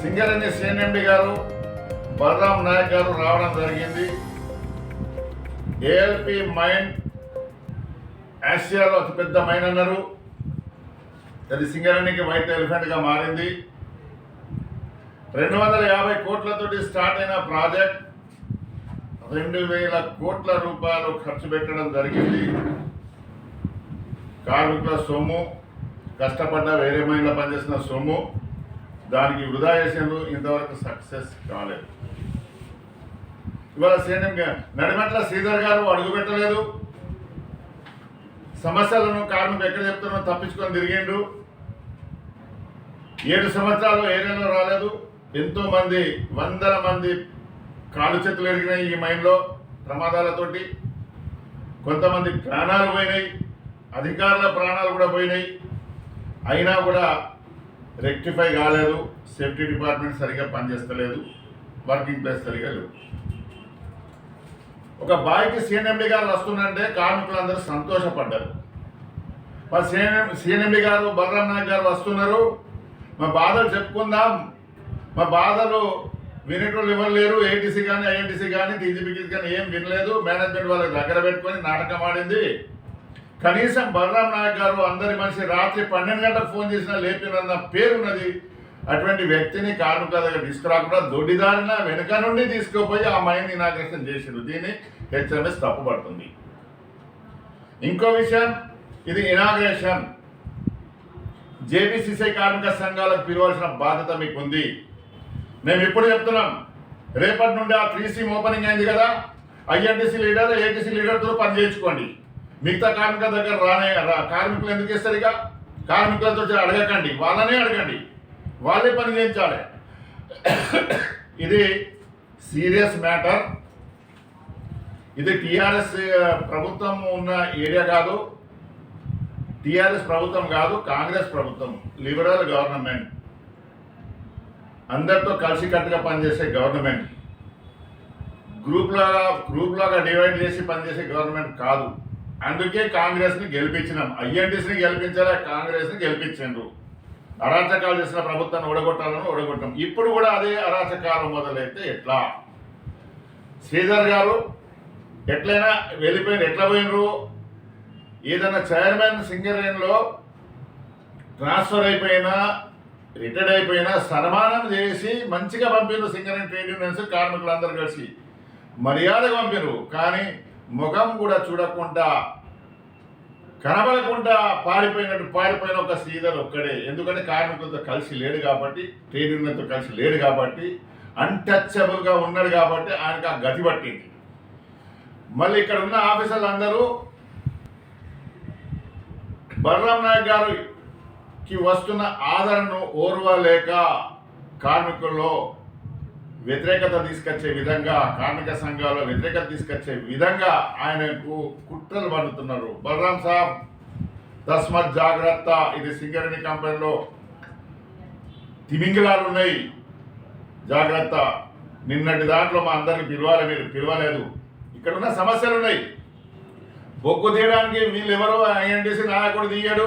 Singareni CNMD గారు బలరాం నాయక్ గారు రావడం జరిగింది. ఏఎల్పి మైన్ ఆసియాలో అతిపెద్ద మైన్ అన్నారు. అది సింగరణికి వైట్ ఎలిఫెంట్గా మారింది. రెండు వందల యాభై కోట్లతోటి స్టార్ట్ అయిన ప్రాజెక్ట్ రెండు వేల కోట్ల రూపాయలు ఖర్చు పెట్టడం జరిగింది. కార్మికుల సొమ్ము కష్టపడ్డ వేరే మైండ్లో పనిచేసిన సొమ్ము. దానికి వృధా చేసేందుకు ఇంతవరకు సక్సెస్ కాలేదు. ఇవాళ సీఎం నడిమెట్ల శ్రీధర్ గారు అడుగు పెట్టలేదు. సమస్యలను కార్మికులు ఎక్కడ చెప్తున్నా తప్పించుకొని తిరిగిండు. ఏడు సంవత్సరాలు ఏరియాలో రాలేదు. ఎంతో మంది వందల మంది కాలు చేతులు ఎరిగినాయి ఈ మైండ్లో ప్రమాదాలతోటి. కొంతమంది ప్రాణాలు పోయినాయి. అధికారుల ప్రాణాలు కూడా పోయినాయి. అయినా కూడా రెక్టిఫై కాలేదు సేఫ్టీ డిపార్ట్మెంట్ సరిగా పనిచేస్తలేదు వర్కింగ్ ప్లేస్ సరిగా లేవు. ఒక బాయ్కి సీఎన్ఎండి గారు వస్తుందంటే కార్మికులందరూ సంతోషపడ్డారు. మా సీఎన్ఎం సీఎన్ఎండి గారు బలరాం నాయక్ గారు వస్తున్నారు. మా బాధలు చెప్పుకుందాం. మా బాధలు వినేటోళ్ళు ఎవరు లేరు. ఏటీసీ కానీ ఐఎన్టీసీ కానీ టీజీపీకి కానీ ఏం వినలేదు. మేనేజ్మెంట్ వాళ్ళకి దగ్గర పెట్టుకొని నాటకం ఆడింది. కనీసం బలరాం నాయక్ గారు అందరి మనిషి రాత్రి పన్నెండు గంటలకు ఫోన్ చేసినా లేపినన్న పేరున్నది అటువంటి వ్యక్తిని కార్మికుల దగ్గర తీసుకురాకుండా దొడ్డిదారిన వెనుక నుండి తీసుకుపోయి ఆ మైండ్ ఇనాగ్రేషన్ చేసిండు. దీన్ని హెచ్ఎంఎస్ తప్పుపడుతుంది. ఇంకో విషయం ఇది ఇనాగ్రేషన్. జేబీసీసీ కార్మిక సంఘాలకు పిలవాల్సిన బాధ్యత మీకు ఉంది మేము ఇప్పుడు చెప్తున్నాం రేపటి నుండి ఆ త్రీ సీమ్ ఓపెనింగ్ అయింది కదా? ఐఎన్టీసీ లీడర్ ఏటీసీ లీడర్తో పనిచేయించుకోండి మిగతా కార్మికుల దగ్గర రానే రా కార్మికులు ఎందుకు ఇస్తారు ఇక? కార్మికులతో అడగకండి వాళ్ళనే అడగండి వాళ్ళే పని చేయించాలి. ఇది సీరియస్ మ్యాటర్. ఇది టిఆర్ఎస్ ప్రభుత్వం ఉన్న ఏరియా కాదు. టీఆర్ఎస్ ప్రభుత్వం కాదు కాంగ్రెస్ ప్రభుత్వం లిబరల్ గవర్నమెంట్. అందరితో కలిసికట్టుగా పనిచేసే గవర్నమెంట్. గ్రూప్లాగా గ్రూప్లాగా డివైడ్ చేసి పనిచేసే గవర్నమెంట్ కాదు. అందుకే కాంగ్రెస్ని గెలిపించినాం. ఐఎన్టీసీని గెలిపించాలి? కాంగ్రెస్ని గెలిపించిండ్రు. అరాచకాలు చేసిన ప్రభుత్వాన్ని ఓడగొట్టాలని ఓడగొట్టాం. ఇప్పుడు కూడా అదే అరాచకాలు మొదలైతే ఎట్లా? శ్రీధర్ గారు ఎట్లయినా వెళ్ళిపోయిన ఎట్లా పోయినరు? ఏదైనా చైర్మన్ సింగరేణిలో ట్రాన్స్ఫర్ అయిపోయినా రిటైర్డ్ అయిపోయినా సన్మానం చేసి మంచిగా పంపిరు సింగరేణి ట్రేడ్ యూనియన్స్ కార్మికులందరూ కలిసి. మర్యాదగా పంపిరు కానీ ముఖం కూడా చూడకుండా కనబడకుండా పారిపోయినట్టు పారిపోయిన ఒక శ్రీధర్ ఒక్కడే. ఎందుకంటే కార్మికులతో కలిసి లేడు కాబట్టి ట్రేడ్ యూనియన్తో కలిసి లేడు కాబట్టి అన్టచబుల్గా ఉన్నాడు కాబట్టి ఆయనకు ఆ గతి పట్టింది. మళ్ళీ ఇక్కడ ఉన్న ఆఫీసర్లు అందరూ బలరాం నాయక్ గారికి వస్తున్న ఆదరణను ఓర్వలేక కార్మికుల్లో వ్యతిరేకత తీసుకొచ్చే విధంగా కార్మిక సంఘాల్లో వ్యతిరేకత తీసుకొచ్చే విధంగా ఆయనకు కుట్రలు పండుతున్నారు. బలరాం సాబ్ తస్మత్ జాగ్రత్త ఇది సింగరేణి కంపెనీలో తిమింగిలాలు ఉన్నాయి. జాగ్రత్త. నిన్నటి దాంట్లో మా అందరికి పిలవాలి మీరు పిలవలేదు. ఇక్కడ ఉన్న సమస్యలు ఉన్నాయి. బొగ్గు తీయడానికి వీళ్ళు ఎవరు ఐఎన్టీసీ నాయకుడు తీయడు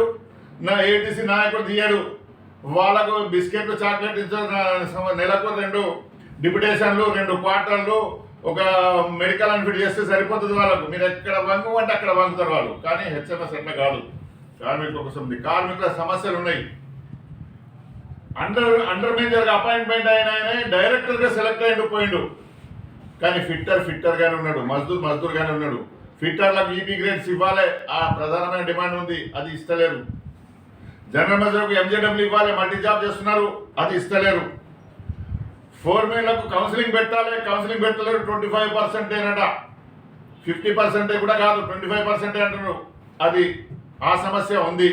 నా ఏటీసీ నాయకుడు తీయడు. వాళ్ళకు బిస్కెట్లు చాక్లెట్ ఇచ్చారు నెలకు రెండు. డిప్యుటేషన్లు రెండు క్వార్టర్లు ఒక మెడికల్ అన్ఫిట్ చేస్తే సరిపోతుంది వాళ్ళకు. మీరు ఎక్కడ వంగు అంటే అక్కడ వంగుతారు వాళ్ళు. కానీ హెచ్ఎంఎస్ అట్లా కాదు. కార్మికుల కోసం కార్మికుల సమస్యలు ఉన్నాయి. అండర్ అండర్ మేనేజర్గా అపాయింట్మెంట్ అయిన ఆయన డైరెక్టర్గా సెలెక్ట్ అయ్యిండు పోయిండు. కానీ ఫిట్టర్ ఫిట్టర్గానే ఉన్నాడు. మజ్దూర్ మజ్దూర్గానే ఉన్నాడు. ఫిట్టర్లకు ఈపీ గ్రేడ్స్ ఇవ్వాలి. ఆ ప్రధానమైన డిమాండ్ ఉంది. అది ఇస్తలేరు. జనరల్ మేనేజర్కు ఎంజేడబ్ల్యూ ఇవ్వాలి. మల్టీ జాబ్ చేస్తున్నారు. అది ఇస్తలేరు. ఫోర్మేన్లకు కౌన్సిలింగ్ పెట్టాలి కౌన్సిలింగ్ పెట్టలేరు ట్వంటీ ఫైవ్ పర్సెంటేనట ఫిఫ్టీ పర్సెంటే కూడా కాదు ట్వంటీ ఫైవ్ పర్సెంటే అంటున్నారు. అది ఆ సమస్య ఉంది.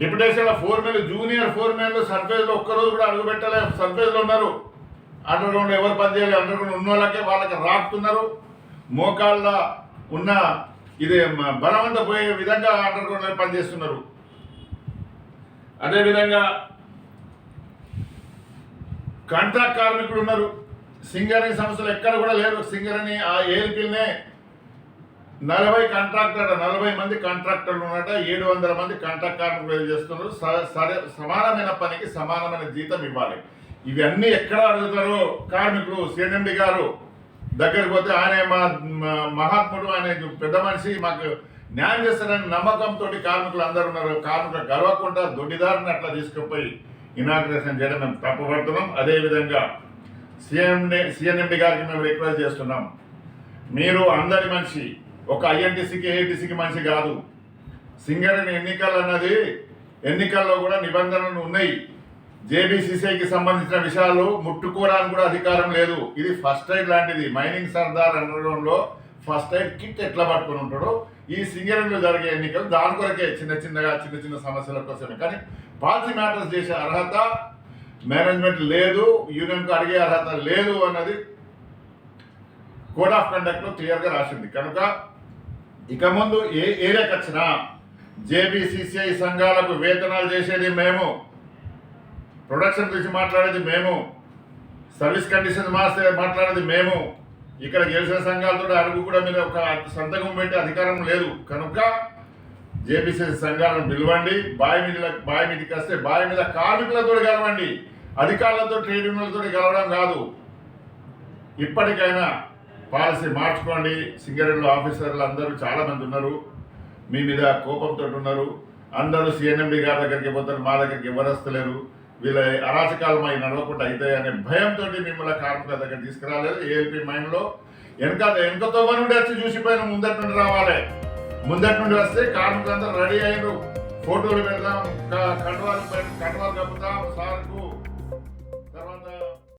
డిప్యుటేషన్ల ఫోర్మెన్లు జూనియర్ ఫోర్మెన్లు సర్ఫేస్లో ఒక్కరోజు కూడా అడుగు పెట్టలే సర్ఫేజ్లో ఉన్నారు. అండర్ గ్రౌండ్ ఎవరు పనిచేయాలి అండర్ గ్రౌండ్ ఉన్న వాళ్ళకే వాళ్ళకి రాకుతున్నారు మోకాళ్ళ ఉన్న ఇది బలవంత పోయే విధంగా అండర్ గ్రౌండ్లో పనిచేస్తున్నారు అదేవిధంగా కాంట్రాక్ట్ కార్మికులు ఉన్నారు. సింగరేణి సంస్థలు ఎక్కడ కూడా లేరు. సింగరేణి ఆ ఏఎల్పీలనే నలభై కాంట్రాక్టర్ నలభై మంది కాంట్రాక్టర్లు ఉన్నట ఏడు వందల మంది కాంట్రాక్ట్ కార్మికులు చేస్తున్నారు. స- సరే సమానమైన పనికి సమానమైన జీతం ఇవ్వాలి. ఇవన్నీ ఎక్కడ అడుగుతారు కార్మికులు? సిఎన్ఎండి గారు దగ్గరికి పోతే ఆయన మా మహాత్ముడు ఆయన పెద్ద మనిషి మాకు న్యాయం చేస్తారని నమ్మకంతో కార్మికులు అందరు ఉన్నారు. కార్మికులు గర్వకుండా దొడ్డిదారిని అట్లా తీసుకుపోయి ఇనాగ్రేషన్ చేయడం మేము తప్పుపడుతున్నాం అదేవిధంగా సీఎం సీఎన్ఎండి గారికి మేము రిక్వెస్ట్ చేస్తున్నాం. మీరు అందరి మనిషి ఒక ఐఎన్టీసీకి ఏఐటీసీకి మనిషి కాదు. సింగరేణి ఎన్నికలు అన్నది ఎన్నికల్లో కూడా నిబంధనలు ఉన్నాయి. జేబీసీసీకి సంబంధించిన విషయాలు ముట్టుకోవడానికి కూడా అధికారం లేదు. ఇది ఫస్ట్ ఎయిడ్ లాంటిది. మైనింగ్ సర్దార్ అనడంలో ఫస్ట్ ఎయిడ్ కిట్ ఎట్లా పట్టుకొని ఉంటాడో ఈ సింగరేణిలో జరిగే ఎన్నికలు దాని కొరకే చిన్న చిన్నగా చిన్న చిన్న సమస్యల కోసమే. కానీ పాలసీ మ్యాటర్స్ చేసే అర్హత మేనేజ్మెంట్ లేదు యూనియన్కు అడిగే అర్హత లేదు అన్నది కోడ్ ఆఫ్ కండక్ట్లో క్లియర్గా రాసింది. కనుక ఇక ముందు ఏ ఏరియాకి వచ్చినా జేబీసీసీఐ సంఘాలకు వేతనాలు చేసేది మేము ప్రొడక్షన్ గురించి మాట్లాడేది మేము సర్వీస్ కండిషన్ మాస్తే మాట్లాడేది మేము ఇక్కడ గెలిచిన సంఘాలతో అడుగు కూడా మీద ఒక సంతకం పెట్టే అధికారం లేదు. కనుక జేబీసీ సంఘాలను పిలవండి బావి మీద బావి మీదకి వస్తే బావి మీద కార్మికులతో కలవండి. అధికారులతో ట్రేడ్ యూనియన్లతో కలవడం కాదు. ఇప్పటికైనా పాలసీ మార్చుకోండి. సింగరేణిలో ఆఫీసర్లు అందరూ చాలా మంది ఉన్నారు. మీ మీద కోపంతో ఉన్నారు. అందరూ సిఎన్ఎండి గారి దగ్గరికి పోతారు. మా దగ్గరికి ఎవరు వస్తలేరు. వీళ్ళ అరాచకాలు మై నడవకుండా అవుతాయి అనే భయంతో మిమ్మల్ని కార్మికుల దగ్గర తీసుకురాలేదు. ఏపీ మైండ్లో వెనక వెనకతో నుండి వచ్చి చూసిపోయిన ముందటి నుండి రావాలి. ముందటి నుండి వస్తే కార్మికులందరూ రెడీ అయ్యారు. ఫోటోలు పెడదాం క- కండువాలు కప్పుతాం సార్కు